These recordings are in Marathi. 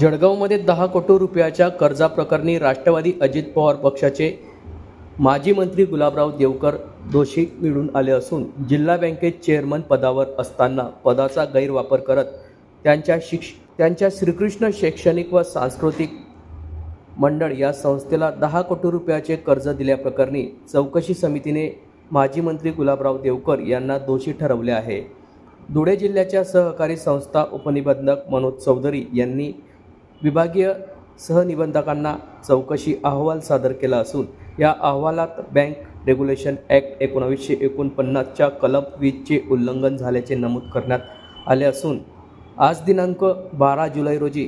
जळगावमध्ये दहा कोटी रुपयाच्या कर्जाप्रकरणी राष्ट्रवादी अजित पवार पक्षाचे माजी मंत्री गुलाबराव देवकर दोषी मिळून आले असून जिल्हा बँकेत चेअरमन पदावर असताना पदाचा गैरवापर करत त्यांच्या शिक्ष त्यांच्या श्रीकृष्ण शैक्षणिक व सांस्कृतिक मंडळ या संस्थेला दहा कोटी रुपयाचे कर्ज दिल्याप्रकरणी चौकशी समितीने माजी मंत्री गुलाबराव देवकर यांना दोषी ठरवले आहे. धुळे जिल्ह्याच्या सहकारी संस्था उपनिबंधक मनोज चौधरी यांनी विभागीय सहनिबंधकांना चौकशी अहवाल सादर केला असून या अहवालात बँक रेग्युलेशन ॲक्ट एकोणावीसशे एकोणपन्नासच्या कलम वीजचे उल्लंघन झाल्याचे नमूद करण्यात आले असून आज दिनांक बारा जुलै रोजी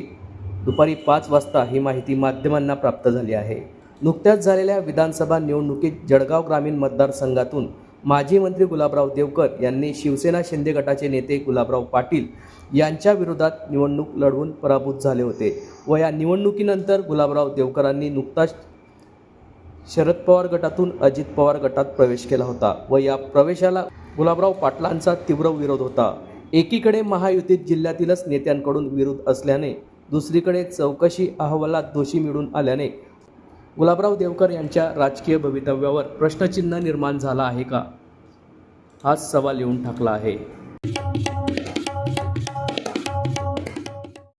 दुपारी पाच वाजता ही माहिती माध्यमांना प्राप्त झाली आहे. नुकत्याच झालेल्या विधानसभा निवडणुकीत जळगाव ग्रामीण मतदारसंघातून माजी मंत्री गुलाबराव देवकर यांनी शिवसेना शिंदे गटाचे नेते गुलाबराव पाटील यांच्या विरोधात निवडणूक लढवून पराभूत झाले होते व या निवडणुकीनंतर गुलाबराव देवकरांनी नुकताच शरद पवार गटातून अजित पवार गटात प्रवेश केला होता व या प्रवेशाला गुलाबराव पाटलांचा तीव्र विरोध होता. एकीकडे महायुतीत जिल्ह्यातीलच नेत्यांकडून विरोध असल्याने दुसरीकडे चौकशी अहवालात दोषी मिळून आल्याने गुलाबराव देवकर यांच्या राजकीय भवितव्यावर प्रश्नचिन्ह निर्माण झाला आहे का? हाच सवाल येऊन ठाकला आहे.